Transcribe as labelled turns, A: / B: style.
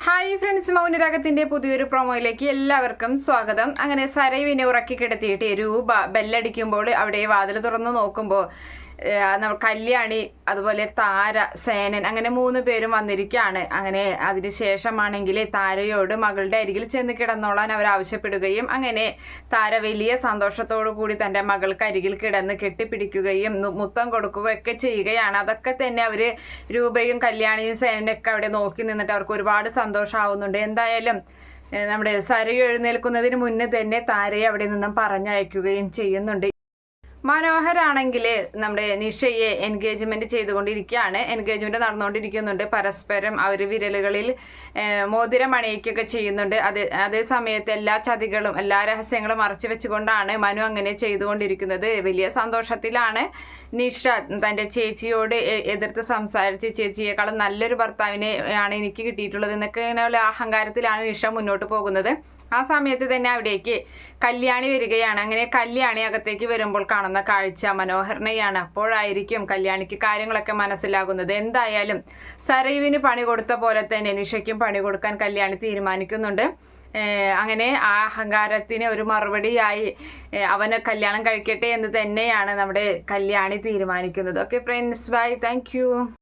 A: Hi friends മൗനരാഗത്തിന്റെ പുതിയൊരു പ്രൊമോയിലേക്ക് എല്ലാവർക്കും സ്വാഗതം. അങ്ങനെ സരൈവിനെ ഉറക്കി കിടത്തിയിട്ട് രൂപ ബെല്ലടിക്കുമ്പോൾ അവിടെ വാതിൽ തുറന്ന് നോക്കുമ്പോൾ കല്യാണി അതുപോലെ താര സേനൻ അങ്ങനെ മൂന്ന് പേരും വന്നിരിക്കുകയാണ് അങ്ങനെ അതിനുശേഷമാണെങ്കിൽ താരയോട് മകളുടെ അരികിൽ ചെന്ന് കിടന്നോളാൻ അവർ ആവശ്യപ്പെടുകയും അങ്ങനെ താര വലിയ സന്തോഷത്തോടു കൂടി തന്റെ മകൾക്ക് അരികിൽ കിടന്ന് കെട്ടിപ്പിടിക്കുകയും മുത്തം കൊടുക്കുകയൊക്കെ ചെയ്യുകയാണ്. അതൊക്കെ തന്നെ അവർ രൂപയും കല്യാണിയും സേനനൊക്കെ അവിടെ നോക്കി നിന്നിട്ട് അവർക്ക് ഒരുപാട് സന്തോഷമാവുന്നുണ്ട് എന്തായാലും നമ്മുടെ സരയു എഴുന്നേൽക്കുന്നതിന് മുന്നേ തന്നെ താരയെ അവിടെ നിന്നും പറഞ്ഞയക്കുകയും ചെയ്യുന്നുണ്ട്. മനോഹരാണെങ്കിൽ നമ്മുടെ നിഷയെ എൻഗേജ്മെന്റ് ചെയ്തുകൊണ്ടിരിക്കുകയാണ്. എൻഗേജ്മെന്റ് നടന്നുകൊണ്ടിരിക്കുന്നുണ്ട്. പരസ്പരം അവർ വിരലുകളിൽ മോതിരം അണിയിക്കുകയൊക്കെ ചെയ്യുന്നുണ്ട്. അത് അതേ സമയത്ത് എല്ലാ ചതികളും എല്ലാ രഹസ്യങ്ങളും മറച്ചു വെച്ചുകൊണ്ടാണ് മനു അങ്ങനെ ചെയ്തുകൊണ്ടിരിക്കുന്നത്. വലിയ സന്തോഷത്തിലാണ് നിഷ തന്റെ ചേച്ചിയോട് എതിർത്ത് സംസാരിച്ച് ചേച്ചിയേക്കാളും നല്ലൊരു ഭർത്താവിനെ ആണ് എനിക്ക് കിട്ടിയിട്ടുള്ളത് എന്നൊക്കെ ഇങ്ങനെയുള്ള അഹങ്കാരത്തിലാണ് നിഷ മുന്നോട്ട് പോകുന്നത്. ആ സമയത്ത് തന്നെ അവിടേക്ക് കല്യാണി വരികയാണ്. അങ്ങനെ കല്യാണി അകത്തേക്ക് വരുമ്പോൾ കാണുന്ന കാഴ്ച മനോഹരനെയാണ്. അപ്പോഴായിരിക്കും കല്യാണിക്ക് കാര്യങ്ങളൊക്കെ മനസ്സിലാകുന്നത്. എന്തായാലും സരയുവിന് പണി കൊടുത്ത പോലെ തന്നെ നിഷയ്ക്കും പണി കൊടുക്കാൻ കല്യാണി തീരുമാനിക്കുന്നുണ്ട്. അങ്ങനെ ആ അഹങ്കാരത്തിന് ഒരു മറുപടിയായി അവന് കല്യാണം കഴിക്കട്ടെ എന്ന് തന്നെയാണ് നമ്മുടെ കല്യാണി തീരുമാനിക്കുന്നത്. Okay friends bye thank